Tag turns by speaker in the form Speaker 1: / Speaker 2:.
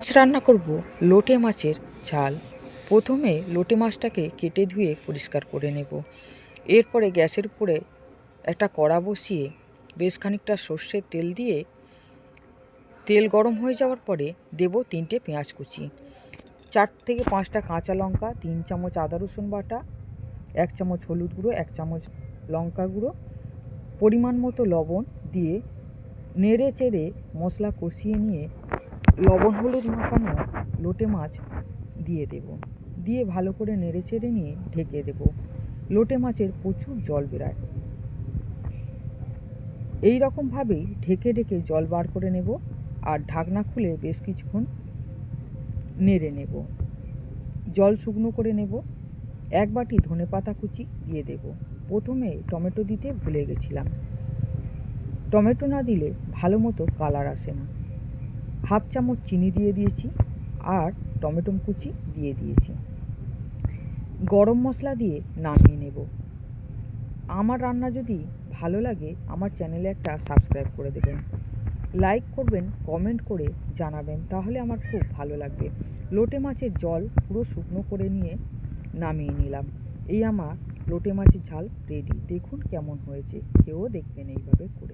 Speaker 1: আজ রান্না করব, লোটে মাছের ঝাল। প্রথমে লোটে মাছটাকে কেটে ধুয়ে পরিষ্কার করে নেব। এরপরে গ্যাসের উপরে একটা কড়া বসিয়ে বেশ খানিকটা সর্ষের তেল দিয়ে তেল গরম হয়ে যাওয়ার পরে দেব তিনটে পেঁয়াজ কুচি। চার থেকে পাঁচটা কাঁচা লঙ্কা, তিন চামচ আদা রসুন বাটা, এক চামচ হলুদ গুঁড়ো, এক চামচ লঙ্কা গুঁড়ো, পরিমাণ মতো লবণ দিয়ে নেড়ে চেড়ে মশলা কষিয়ে নিয়ে লবণ হলুদ মাখানো লোটে মাছ দিয়ে দেব। দিয়ে ভালো করে নেড়ে চেড়ে নিয়ে ঢেকে দেব। লোটে মাছের প্রচুর জল বেরায়। এই রকমভাবেই ঢেকে ঢেকে জল বার করে নেব আর ঢাকনা খুলে বেশ কিছুক্ষণ নেড়ে নেব। জল শুকনো করে নেব। এক বাটি ধনে পাতা কুচি দিয়ে দেব। প্রথমে টমেটো দিতে ভুলে গেছিলাম। টমেটো না দিলে ভালো মতো কালার আসে না। হাফ চামচ চিনি দিয়ে দিয়েছি আর টমেটো কুচি দিয়ে দিয়েছি। গরম মশলা দিয়ে নামিয়ে নেব। আমার রান্না যদি ভালো লাগে, আমার চ্যানেলে একটা সাবস্ক্রাইব করে দেবেন। লাইক করবেন, কমেন্ট করে জানাবেন, তাহলে আমার খুব ভালো লাগবে। লোটে মাছের জল পুরো শুকনো করে নিয়ে নামিয়ে নিলাম। এই আমার লোটে মাছের ঝাল রেডি দেখুন কেমন হয়েছে, কেউ দেখবেন এইভাবে করে।